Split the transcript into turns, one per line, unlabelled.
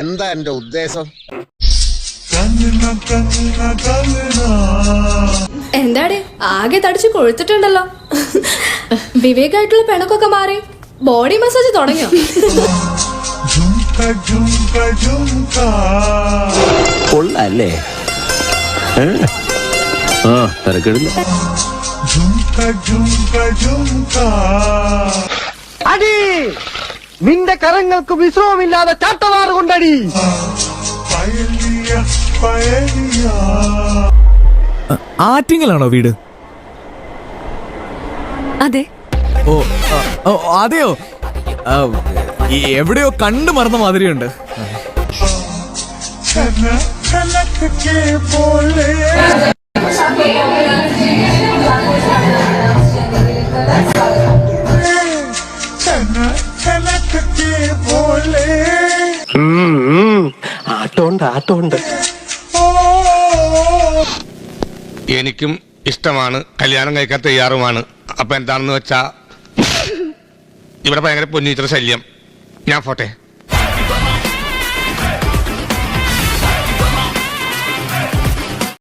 എന്താ എന്റെ ഉദ്ദേശം?
എന്താടി? ആകെ തടിച്ച് കൊഴുത്തിട്ടുണ്ടല്ലോ. വിവേകായിട്ടുള്ള പെണക്കൊക്കെ മാറി. ബോഡി മസാജ് തുടങ്ങിയോ?
കൊള്ളല്ലേ? ആ തിരക്കിടില്ല.
നിന്റെ കരങ്ങൾക്ക് വിശ്രമമില്ലാതെ ചാട്ടവാറ് കൊണ്ടടി.
ആറ്റിങ്ങലാണോ വീട്?
അതെ.
ഓ ആ, ഓ അതെയോ? എവിടെയോ കണ്ടു മറന്ന മാതിരിയുണ്ട്.
ആട്ടോണ്ട് ആട്ടോണ്ട്.
എനിക്കും ഇഷ്ടമാണ് കല്യാണം കഴിക്കാൻ തയ്യാറുമാണ്. അപ്പൊ എന്താണെന്ന് വെച്ചാ ഇവിടെ ഭയങ്കര പൊന്നീറ്റർ ശല്യം. ഞാൻ പോട്ടെ.